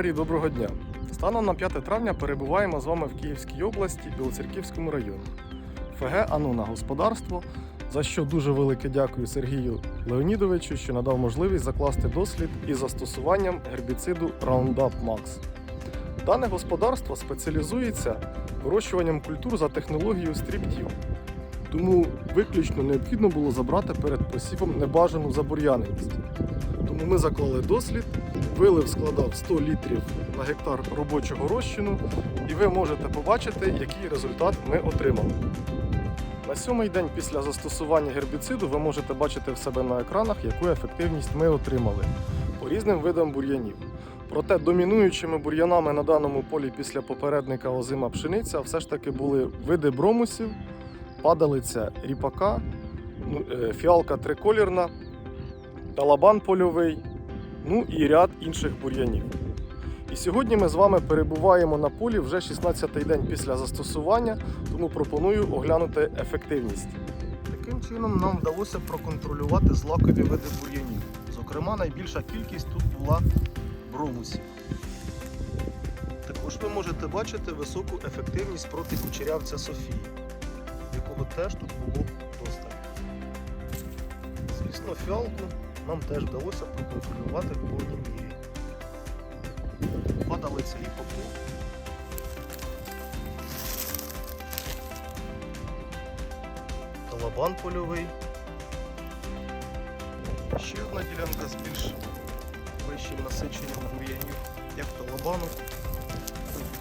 аграрії, доброго дня. Станом на 5 травня перебуваємо з вами в Київській області, Білоцерківському районі. ФГ Ануна господарство, за що дуже велике дякую Сергію Леонідовичу, що надав можливість закласти дослід із застосуванням гербіциду Roundup Max. Дане господарство спеціалізується вирощуванням культур за технологією стріптів. Тому виключно необхідно було забрати перед посівом небажану забур'яненість. Тому ми заклали дослід, вилив складав 100 літрів на гектар робочого розчину, і ви можете побачити, який результат ми отримали. На сьомий день після застосування гербіциду ви можете бачити в себе на екранах, яку ефективність ми отримали по різним видам бур'янів. Проте домінуючими бур'янами на даному полі після попередника озима пшениця все ж таки були види бромусів, падалиця ріпака, ну, е, фіалка триколірна, талабан польовий, ну і ряд інших бур'янів. І сьогодні ми з вами перебуваємо на полі вже 16-й день після застосування, тому пропоную оглянути ефективність. Таким чином нам вдалося проконтролювати злакові види бур'янів. Зокрема, найбільша кількість тут була бромусів. Також ви можете бачити високу ефективність проти кучерявця Софії, якого теж тут було достатньо. Звісно, фіалку нам теж вдалося проконтролювати в повній мірі. Падалиця і попу. Талабан польовий. Ще одна ділянка з більш вищим насиченням бур'янів, як талабану,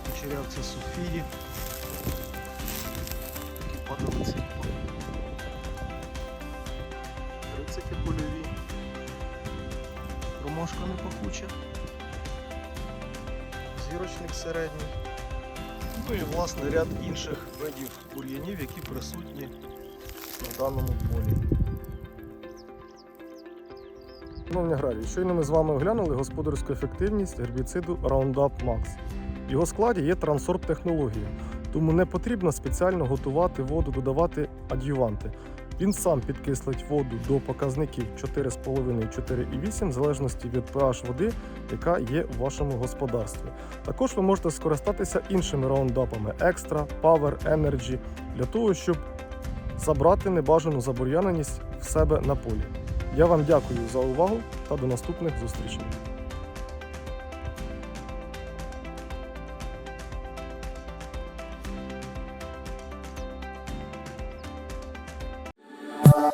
кучерявця Софії. Такі падалиці і попу. Рицики польові. Ромашка не пахуча. Зірочник середній. Ну і власне ряд інших видів бур'янів, які присутні на даному полі. Шановні аграрії, щойно ми з вами оглянули господарську ефективність гербіциду Roundup Max. В його складі є трансорб технологія, тому не потрібно спеціально готувати воду, додавати адюванти. Він сам підкислить воду до показників 4,5-4,8 в залежності від pH води, яка є в вашому господарстві. Також ви можете скористатися іншими раундапами Extra, Power, Energy для того, щоб забрати небажану забур'яненість в себе на полі. Я вам дякую за увагу та до наступних зустрічей. Bye.